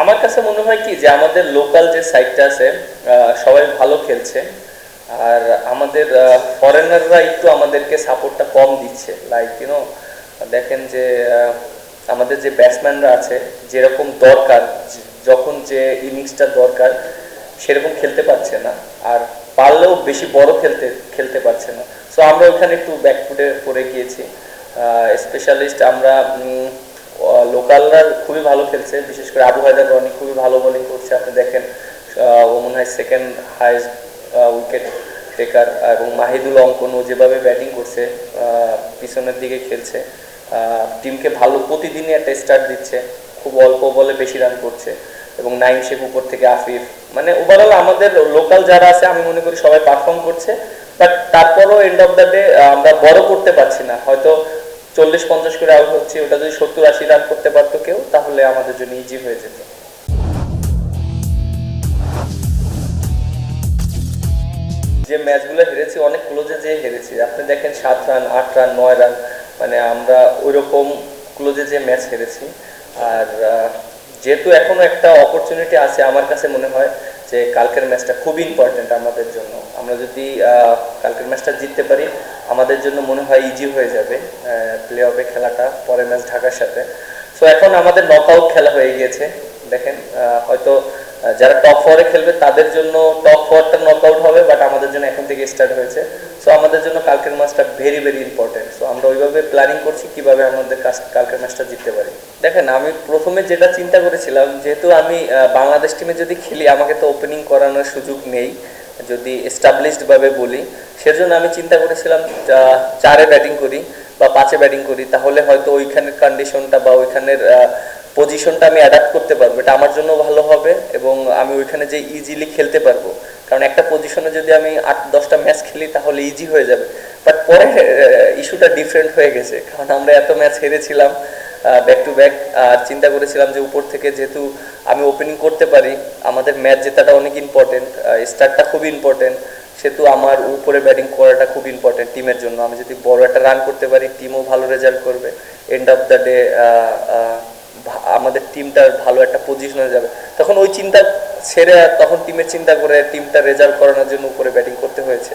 আমার কাছে মনে হয় কি যে আমাদের লোকাল যে সাইটটা আছে সবাই ভালো খেলছে। আর আমাদের ফরেনাররা একটু আমাদেরকে সাপোর্টটা কম দিচ্ছে। লাইক ইউনো দেখেন যে আমাদের যে ব্যাটসম্যানরা আছে, যেরকম দরকার, যখন যে ইনিংসটা দরকার, সেরকম খেলতে পারছে না। আর পারলেও বেশি বড় খেলতে খেলতে পারছে না। সো আমরা ওখানে একটু ব্যাকফুটে পড়ে গিয়েছি। স্পেশালিস্ট আমরা লোকালরা খুবই ভালো খেলছে, বিশেষ করে আবু হায়দার রনি খুবই ভালো বোলিং করছে। আপনি দেখেন ও মনে হয় সেকেন্ড হাইয়েস্ট উইকেট টেকার এবং মাহিদুল অঙ্কন ও যেভাবে ব্যাটিং করছে পিছনের দিকে খেলছে টিমকে ভালো প্রতিদিনই একটা স্টার্ট দিচ্ছে, খুব অল্প বলে বেশি রান করছে, এবং নাইম শেখ উপর থেকে আফিফ। মানে ওভারঅল আমাদের লোকাল যারা আছে, আমি মনে করি সবাই পারফর্ম করছে বাট তারপরও এন্ড অফ দ্য ডে আমরা বড় করতে পারছি না। হয়তো চল্লিশ, পঞ্চাশ করে আউট হচ্ছে, ওটা যদি সত্তর, আশি রান করতে পারতো কেউ, তাহলে আমাদের জন্য ইজি হয়ে যেত। যে ম্যাচগুলো হেরেছি, অনেক ক্লোজে যে হেরেছি। আপনি দেখেন সাত রান আট রান নয় রান মানে আমরা ওইরকম ক্লোজে যে ম্যাচ হেরেছি। আর যেহেতু এখনও একটা অপরচুনিটি আছে, আমার কাছে মনে হয় যে কালকের ম্যাচটা খুব ইম্পর্টেন্ট আমাদের জন্য। আমরা যদি কালকের ম্যাচটা জিততে পারি, আমাদের জন্য মনে হয় ইজি হয়ে যাবে প্লে অফে খেলাটা, পরের ম্যাচ ঢাকার সাথে। সো এখন আমাদের নক আউট খেলা হয়ে গিয়েছে। দেখেন হয়তো যারা টপ ফোরে খেলবে, তাদের জন্য টপ ফোরটা নক আউট হবে বাট আমাদের জন্য এখন থেকে স্টার্ট হয়েছে। সো আমাদের জন্য কালকের ম্যাচটা ভেরি ভেরি ইম্পর্টেন্ট সো আমরা ওইভাবে প্ল্যানিং করছি কীভাবে আমাদের কাছ- কালকের ম্যাচটা জিততে পারি। দেখেন, আমি প্রথমে যেটা চিন্তা করেছিলাম, যেহেতু আমি বাংলাদেশ টিমে যদি খেলি, আমাকে তো ওপেনিং করানোর সুযোগ নেই, যদি এস্টাবলিশড ভাবে বলি। সেজন্য আমি চিন্তা করেছিলাম চারে ব্যাটিং করি বা পাঁচে ব্যাটিং করি, তাহলে হয়তো ওইখানের কন্ডিশনটা বা ওইখানের পজিশনটা আমি অ্যাডাপ্ট করতে পারব, এটা আমার জন্য ভালো হবে এবং আমি ওইখানে যে ইজিলি খেলতে পারব। কারণ একটা পজিশনে যদি আমি আট, দশটা ম্যাচ খেলি তাহলে ইজি হয়ে যাবে। বাট পরে ইস্যুটা ডিফারেন্ট হয়ে গেছে। কারণ আমরা এত ম্যাচ হেরেছিলাম ব্যাক টু ব্যাক আর চিন্তা করেছিলাম যে উপর থেকে যেহেতু আমি ওপেনিং করতে পারি, আমাদের ম্যাচ জেতাটা অনেক ইম্পর্টেন্ট স্টার্টটা খুব ইম্পর্টেন্ট সেহেতু আমার উপরে ব্যাটিং করাটা খুব ইম্পর্টেন্ট টিমের জন্য। আমি যদি বড় একটা রান করতে পারি টিমও ভালো রেজাল্ট করবে। এন্ড অফ দ্য ডে আমাদের টিমটার ভালো একটা পজিশন হয়ে যাবে। তখন ওই চিন্তা ছেড়ে তখন টিমের চিন্তা করে টিমটা রেজাল্ট করানোর জন্য উপরে ব্যাটিং করতে হয়েছে।